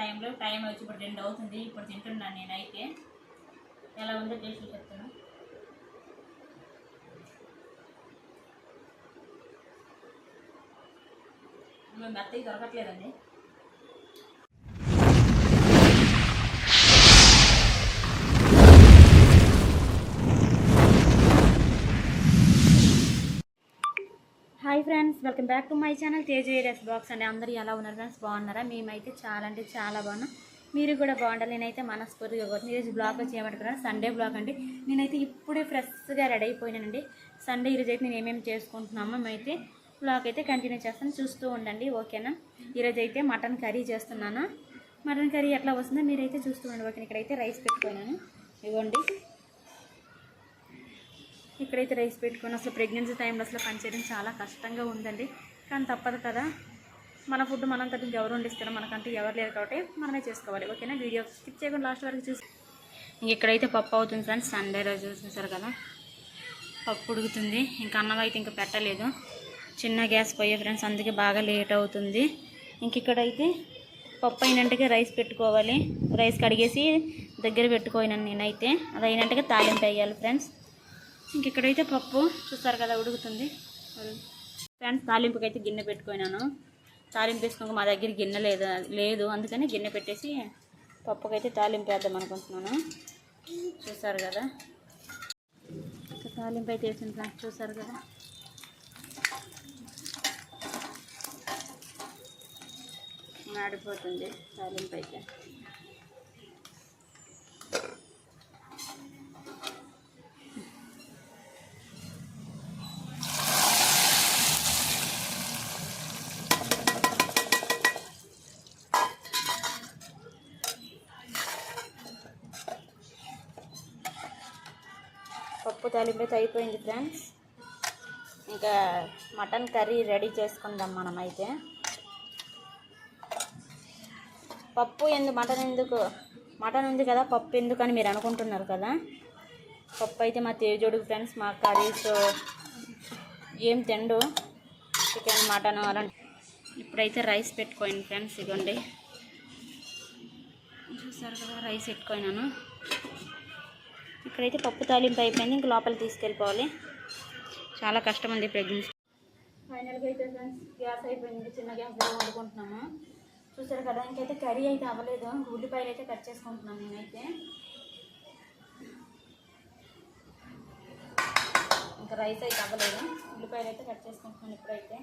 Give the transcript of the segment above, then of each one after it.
టైంలో టైం వచ్చి ఇప్పుడు రెండు అవుతుంది. ఇప్పుడు తింటున్నాను నేనైతే. ఎలా ఉందో టేస్ట్ చెప్తాను. మేము మెత్తగా దొరకట్లేదండి. Hi friends welcome back to my channel Teja Aries box అండి. అందరూ ఎలా ఉన్నారు ఫ్రెండ్స్? బాగున్నారా? మేమైతే చాలా అంటే చాలా బాగున్నాం. మీరు కూడా బాగుండాలి. నేనైతే మనస్ఫూర్తిగా ఈరోజు బ్లాగ్ వచ్చి ఏమంటున్నాను? సండే బ్లాగ్ అండి. నేనైతే ఇప్పుడే ఫ్రెష్గా రెడీ అయిపోయినానండి. సండే ఈరోజు అయితే నేను ఏమేమి చేసుకుంటున్నామో మేమైతే బ్లాగ్ అయితే కంటిన్యూ చేస్తాను. చూస్తూ ఉండండి. ఓకేనా? ఈరోజు అయితే మటన్ కర్రీ చేస్తున్నాను. మటన్ కర్రీ ఎట్లా వస్తుందో మీరైతే చూస్తూ ఉండండి. ఓకే ఇక్కడైతే రైస్ పెట్టుకున్నాను. ఇవ్వండి ఇక్కడైతే రైస్ పెట్టుకొని అసలు ప్రెగ్నెన్సీ టైంలో అసలు పనిచేయడం చాలా కష్టంగా ఉందండి. కానీ తప్పదు కదా. మన ఫుడ్ మనం తగ్గ ఎవరు వండిస్తారో మనకంటే ఎవరు లేరు కాబట్టి మనమే చేసుకోవాలి. ఓకేనా? వీడియో స్కిప్ చేయకుండా లాస్ట్ వరకు చూసి ఇంక ఇక్కడైతే పప్పు అవుతుంది ఫ్రెండ్స్. సండే రోజు చూసారు కదా. పప్పు ఉడుకుతుంది. ఇంకా అన్నం అయితే ఇంకా పెట్టలేదు. చిన్న గ్యాస్ పోయే ఫ్రెండ్స్ అందుకే బాగా లేట్ అవుతుంది. ఇంక ఇక్కడైతే పప్పు అయినట్టుగా రైస్ పెట్టుకోవాలి. రైస్ కడిగేసి దగ్గర పెట్టుకోయినాను నేనైతే. అది అయినట్టుగా తాలింపు వేయాలి ఫ్రెండ్స్. ఇంక ఇక్కడైతే పప్పు చూస్తారు కదా ఉడుకుతుంది. ఫ్రెండ్స్ తాలింపుకి అయితే గిన్నె పెట్టుకున్నాను. తాలింపు వేసుకోక మా దగ్గర గిన్నె లేదు లేదు. అందుకని గిన్నె పెట్టేసి పప్పుకైతే తాలింపు వేద్దాం అనుకుంటున్నాను. చూసారు కదా. ఇంకా తాలింపు అయితే వేసింది ఫ్రెండ్స్ చూసారు కదా. మాడిపోతుంది తాలింపు అయితే. పప్పు తాలింపు అయిపోయింది ఫ్రెండ్స్. ఇంకా మటన్ కర్రీ రెడీ చేసుకుందాం మనమైతే. పప్పు ఎందుకు మటన్ ఎందుకు మటన్ ఉంది కదా పప్పు ఎందుకు అని మీరు అనుకుంటున్నారు కదా? పప్పు అయితే మా తేజోడు ఫ్రెండ్స్ మా కర్రీస్ ఏం తిండు? చికెన్ మటన్ అలాంటి ఇప్పుడైతే రైస్ పెట్టుకోండి ఫ్రెండ్స్ ఇదిగోండి. చూసారు కదా రైస్ పెట్టుకోయినాను ఇక్కడైతే పప్పు తాలింపు అయిపోయింది. ఇంక లోపల తీసుకెళ్ళిపోవాలి. చాలా కష్టం ఉంది ప్రెగ్నెన్సీ ఫైనల్గా అయితే ఫ్రెండ్స్ గ్యాస్ అయిపోయింది. చిన్న గ్యాస్ దగ్గర వండుకుంటున్నాము. చూసారు కదా ఇంకైతే కర్రీ అయితే అవ్వలేదు. ఉల్లిపాయలు అయితే కట్ చేసుకుంటున్నాను నేనైతే. ఇంకా రైస్ అయితే అవ్వలేదు. ఉల్లిపాయలు అయితే కట్ చేసుకుంటున్నాను ఇప్పుడైతే.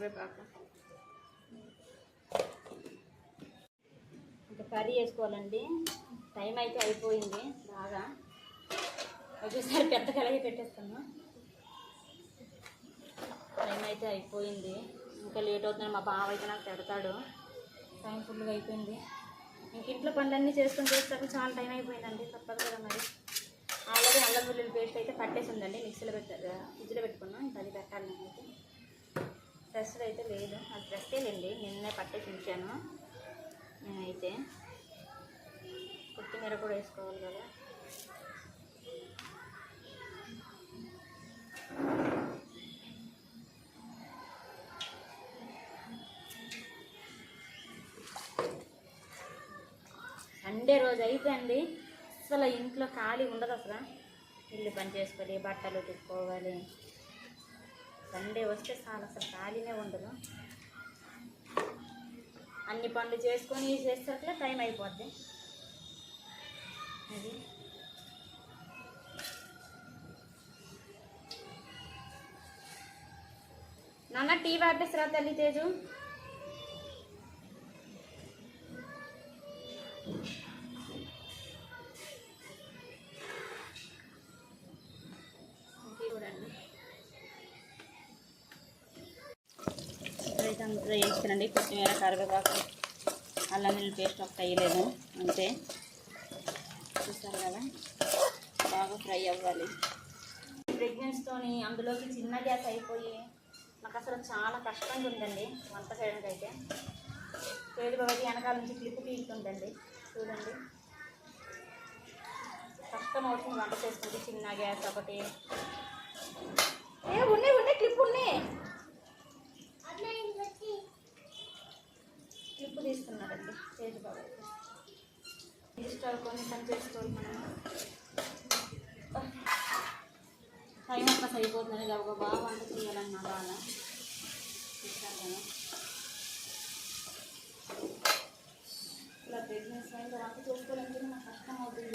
కరివేపాకు. ఇంకా కర్రీ వేసుకోవాలండి టైం అయితే అయిపోయింది బాగా. ఒకేసారి పెద్ద కలగి పెట్టేస్తాను. టైం అయితే అయిపోయింది. ఇంకా లేట్ అవుతుంది మా బావ అయితే నాకు పెడతాడు. టైం ఫుల్గా అయిపోయింది. ఇంక ఇంట్లో పనులన్నీ చేసుకుని చేస్తాక చాలా టైం అయిపోయిందండి. తప్పదు కదా మరి. ఆల్రెడీ అల్లం వెల్లుల్లి పేస్ట్ అయితే పట్టేసి ఉందండి. మిక్సీలో పెట్టారు ఫ్రిడ్జ్లో పెట్టుకున్నాం. ఇంకా అది పెట్టాలి అయితే డ్రెస్ అయితే లేదు. అది డ్రెస్సే లేండి. నిన్నే పట్టేసి ఉంచాను నేనైతే కొత్తిమీర కూడా వేసుకోవాలి కదా. సండే రోజు అయితే అండి అసలు ఇంట్లో ఖాళీ ఉండదు అసలు. ఇల్లు పని చేసుకోవాలి బట్టలు ఉతుక్కోవాలి. సండే వస్తే చాలా అసలు ఖాళీనే ఉండదు అన్ని పనులు చేసుకొని చేసేసరికి టైం అయిపోద్ది. అది. నాన్న టీ వాపేసరా తల్లి తేజు? ఇప్పుడైతే అందులో వేస్తానండి కొత్తిమీర కరివేపాకు అల్లం వెల్లుల్లి పేస్ట్ ఒక వేయలేదు అంతే. చూస్తారు కదా? బాగా ఫ్రై అవ్వాలి. ప్రెగ్నెన్సీతోని అందులోకి చిన్న గ్యాస్ అయిపోయి నాకు అసలు చాలా కష్టంగా ఉందండి వంట చేయడానికి అయితే. పేరు బాబు వెనకాల నుంచి క్లిప్ తీస్తుందండి చూడండి. కష్టం అవుతుంది వంట చేసుకుంటే చిన్న గ్యాస్ ఒకటి. ఏ ఉన్నాయి ఉన్నాయి క్లిప్ ఉన్నాయి. క్లిప్ తీసుకున్నారండి పేరు బాబు. అయితే ఇష్టాలు కొన్ని పని చేసుకోవాలి మనం. టైం ఒక్క సరిపోతుందని గబగబా వంట చేయాలన్న బాధ చూస్తారు కదా. ఇలా బిజినెస్ అయిన తర్వాత చూసుకోవాలంటే నాకు కష్టం అవుతుంది.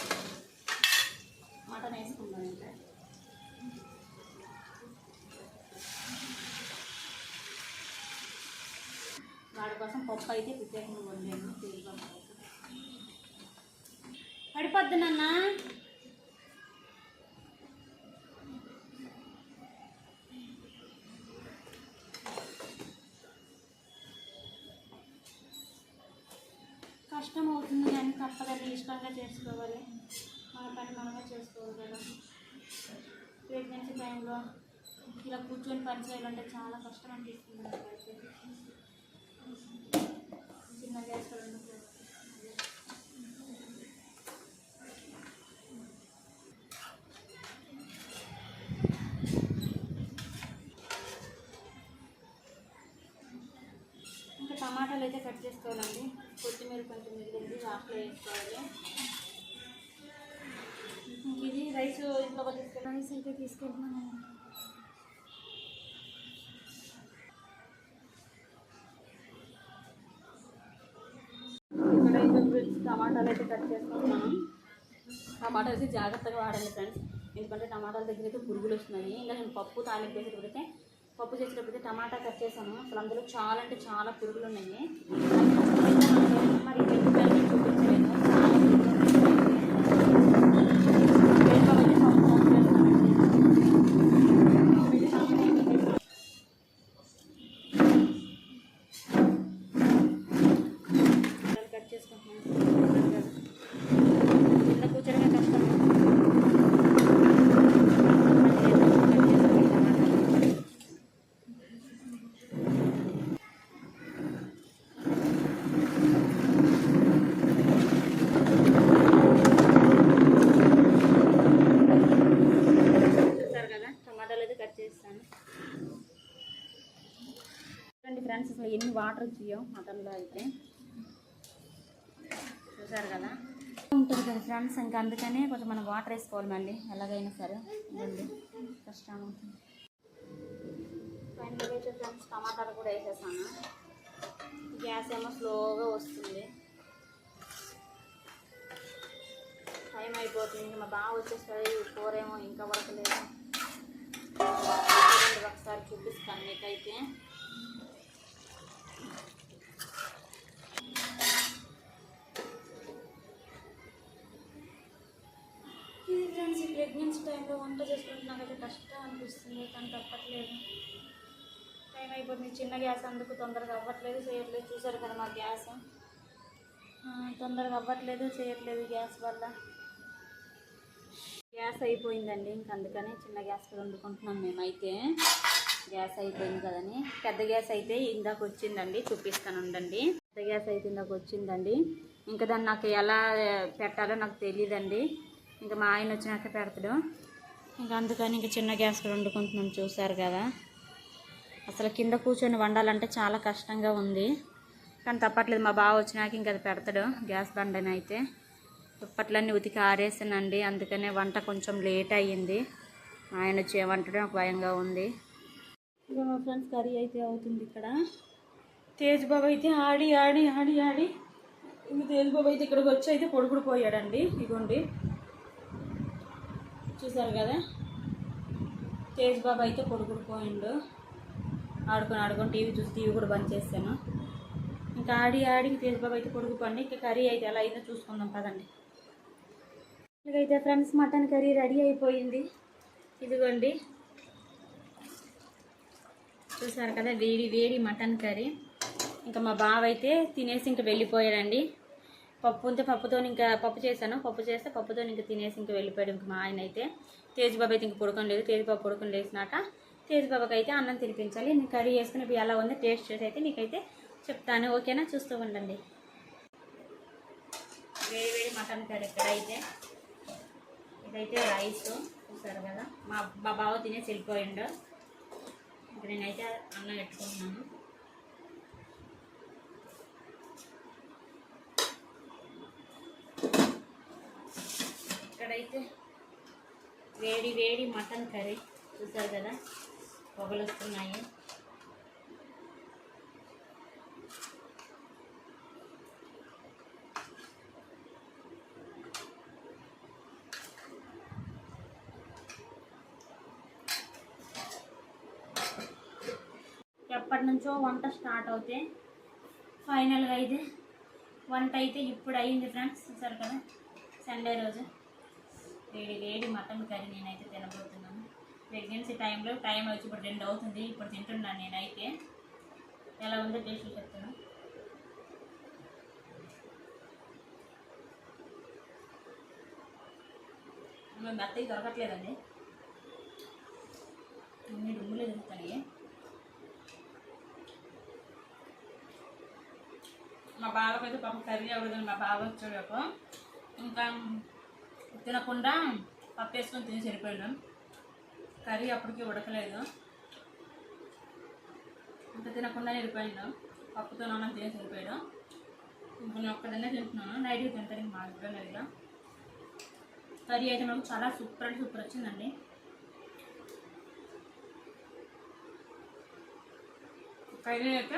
మటన్ వేసుకుందాం ఇంకా. వాడి కోసం పప్పు అయితే ప్రత్యేకంగా వండాను తిరిగి పడిపోద్ది నాన్న. కష్టం అవుతుంది కానీ తప్పదండి ఇష్టంగా చేసుకోవాలి. మన పని మనమే చేసుకోవాలి కదా. ప్రెగ్నెన్సీ టైంలో ఇలా కూర్చొని పని చేయాలంటే చాలా కష్టం అనిపిస్తుంది వేసుకోవాలి ఇది రైస్ ఇంట్లో రైస్ అయితే తీసుకెళ్తున్నాను ఇక్కడ టమాటాలు అయితే కట్ చేసుకుంటున్నాను టమాటాలు అయితే జాగ్రత్తగా వాడాలి ఫ్రెండ్స్ ఎందుకంటే టమాటాల దగ్గర అయితే పురుగులు వస్తున్నాయి ఇంకా నేను పప్పు తాలింపు వేసేటప్పుడైతే పప్పు చేసేటప్పుడైతే టమాటా కట్ చేశాను అసలు అందులో చాలా అంటే చాలా పురుగులు ఉన్నాయి. మరి ఎందుకంటే చూపించలేదు చాలా పురుగులు ఉన్నాయి. వేడి కాబట్టి పప్పు పప్పు చేస్తానండి. కట్ చేసుకుంటున్నాను కింద కూర్చోడమే కష్టం కట్ చేసుకోవాలి టమాటాలు. చూసారు కదా టమాటాలు అయితే కట్ చేస్తాను చూడండి ఫ్రెండ్స్ అసలు ఎన్ని వాటర్ మటన్లో అయితే చూసారు కదా? ఉంటుంది కదా ఫ్రెండ్స్? ఇంకా అందుకనే కొంచెం మనం వాటర్ వేసుకోవాలి మళ్ళీ ఎలాగైనా సరే. ఇవ్వండి. కష్టం అవుతుంది. ఫైనల్గా అయితే ఫ్రెండ్స్ టమాటాలు కూడా వేసేసాను. గ్యాస్ ఏమో స్లోగా వస్తుంది. టైం అయిపోతుంది. ఇంకా మా బాగా వచ్చేస్తుంది కూర ఏమో ఇంకా పడతలేదు లేదు ఒకసారి చూపిస్తాను మీకైతే. ప్రెగ్నెన్సీ టైంలో వంట చేసుకుంటే నాకైతే కష్టం అనిపిస్తుంది కానీ తప్పట్లేదు. టైం అయిపోతుంది చిన్న గ్యాస్ అందుకు తొందరగా అవ్వట్లేదు చేయట్లేదు. చూసారు కదా మా గ్యాస్. తొందరగా అవ్వట్లేదు చేయట్లేదు గ్యాస్ వల్ల. గ్యాస్ అయిపోయిందండి ఇంక అందుకని చిన్న గ్యాస్ వండుకుంటున్నాం మేమైతే. గ్యాస్ అయిపోయింది కదని పెద్ద గ్యాస్ అయితే ఇందాక వచ్చిందండి చూపిస్తాను ఉండండి. పెద్ద గ్యాస్ అయితే ఇందాక వచ్చిందండి. ఇంకా దాన్ని నాకు ఎలా పెట్టాలో నాకు తెలియదండి. ఇంకా మా ఆయన వచ్చినాక పెడతాడు. ఇంకా అందుకని ఇంకా చిన్న గ్యాస్ కూడా వండుకుంటున్నాం చూసారు కదా. అసలు కింద కూర్చొని వండాలంటే చాలా కష్టంగా ఉంది. కానీ తప్పట్లేదు మా బావ వచ్చినాక ఇంకా అది పెడతాడు గ్యాస్ బండని అయితే. దుప్పట్లన్నీ ఉతికి ఆరేసానండి అందుకనే వంట కొంచెం లేట్ అయ్యింది. మా ఆయన వచ్చి ఏమంటాడో నాకు భయంగా ఉంది. ఇంకా మా ఫ్రెండ్స్ కర్రీ అయితే అవుతుంది ఇక్కడ. తేజ్ బాబు అయితే ఆడి ఆడి ఆడి ఆడి. ఇంక తేజ్ బాబు అయితే ఇక్కడికి వచ్చి అయితే పొడుగుడు పోయాడండి ఇగోండి. చూసారు కదా? తేజ్ బాబు అయితే పొడుగుడు పోయిండు. ఆడుకొని ఆడుకొని టీవీ చూసి టీవీ కూడా బంద్ చేశాను. ఇంకా ఆడి ఆడి తేజ్ బాబు అయితే పొడుగు ఇంకా కర్రీ అయితే ఎలా అయితే చూసుకుందాం పదండి. ఇలాగైతే ఫ్రెండ్స్ మటన్ కర్రీ రెడీ అయిపోయింది. ఇదిగోండి. చూసారు కదా వేడి వేడి మటన్ కర్రీ. ఇంకా మా బావ అయితే తినేసి ఇంకా వెళ్ళిపోయారండి పప్పు ఉంటే పప్పుతో ఇంకా పప్పు చేశాను. పప్పు చేస్తే పప్పుతో ఇంకా తినేసి ఇంకా వెళ్ళిపోయాడు ఇంకా మా ఆయన అయితే. తేజ్బాబు అయితే ఇంక పడుకొని లేదు. తేజ్ బాబు పడుకొని లేచినాక అయితే అన్నం తినిపించాలి. నేను కర్రీ వేసుకుని ఇప్పుడు ఎలా ఉందో టేస్ట్ చేసి అయితే మీకైతే చెప్తాను. ఓకేనా? చూస్తూ ఉండండి. వేడి వేడి మటన్ కర్రీ ఇక్కడ అయితే. ఇదైతే రైస్. చూసారు కదా? మా మా బావ తినేసి వెళ్ళిపోయిండు. ఇప్పుడు నేనైతే అన్నం పెట్టుకుంటున్నాను. ఇక్కడైతే వేడి వేడి మటన్ కర్రీ చూసారు కదా? పొగలొస్తున్నాయి ఎప్పటి నుంచో వంట స్టార్ట్ అవుతే ఫైనల్గా అయితే వంట అయితే ఇప్పుడు అయింది ఫ్రెండ్స్ చూసారు కదా? సండే రోజు. వేడి వేడి మటన్ కర్రీ నేనైతే తినబోతున్నాను. ప్రెగ్నెన్సీ టైంలో టైం వచ్చి ఇప్పుడు రెండు అవుతుంది ఇప్పుడు తింటున్నాను నేనైతే. ఎలా ఉందో టేస్ట్ చెప్తాను. మేము అత్తయ్య దొరకట్లేదండి. అన్ని డుమ్ములే దొరుకుతాయి మా బావకైతే పాపం కర్రీ అవ్వదు మా బావ వచ్చాడు ఇంకా తినకుండా పప్పు వేసుకొని తిని సరిపోయాడు కర్రీ అప్పటికి ఉడకలేదు. అంత తినకుండా వెళ్ళిపోయాడు పప్పుతో నాన్న తిని సరిపోయాడు ఇప్పుడు నేను ఒక్కడనే తింటున్నాను. నైట్కి తింటాను మా హస్బెండ్ దగ్గర కర్రీ అయితే మనకు చాలా సూపర్ అంటే సూపర్ వచ్చిందండి. కర్రీ అయితే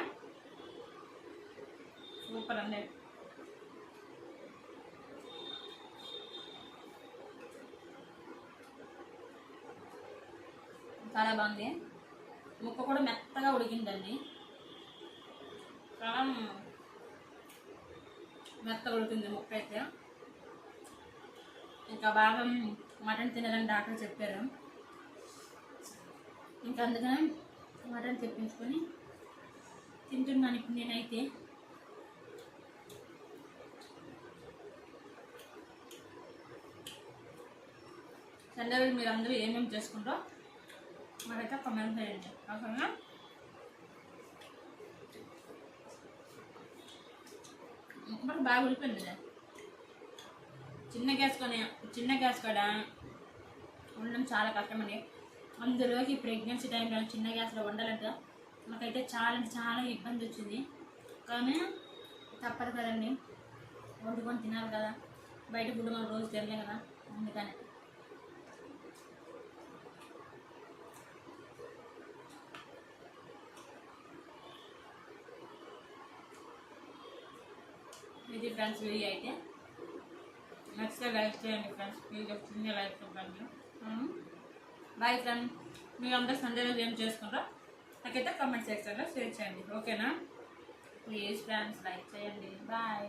సూపర్ అండి. చాలా బాగుంది. ముక్క కూడా మెత్తగా ఉడికిందండి. చాలా మెత్తగా ఉడికింది ముక్క అయితే. ఇంకా బాగా మటన్ తినాలని డాక్టర్ చెప్పారు. ఇంకా అందుకని మటన్ తెప్పించుకొని తింటున్నాను ఇప్పుడు నేనైతే. సండే మీరు అందరూ ఏమేమి చేసుకుంటారో మాకైతే కమెంట్ చేయండి. ఓకేనా? మరి బాగా ఉడిపోయింది చిన్న గ్యాస్ కొని చిన్న గ్యాస్ కూడా ఉండడం చాలా కష్టమండి. అందులోకి ప్రెగ్నెన్సీ టైంలో చిన్న గ్యాస్లో వండాలంటే. నాకైతే చాలా అంటే చాలా ఇబ్బంది వచ్చింది. కానీ తప్పదు కదండి. వండుకొని తినాలి కదా. బయట గుడ్డు మనం రోజు తినలే కదా. అందుకని. ఇది ఫ్రెండ్స్ వీడియో అయితే. నచ్చితే లైక్ చేయండి ఫ్రెండ్స్ ఒక చిన్న లైక్ ఇవ్వండి బాయ్ ఫ్రెండ్ మీరు అందరూ సండే రోజు ఏం చేసుకుంటారో నాకైతే కామెంట్ సెక్షన్లో షేర్ చేయండి. ఓకేనా ప్లీజ్ ఫ్రెండ్స్ లైక్ చేయండి. బాయ్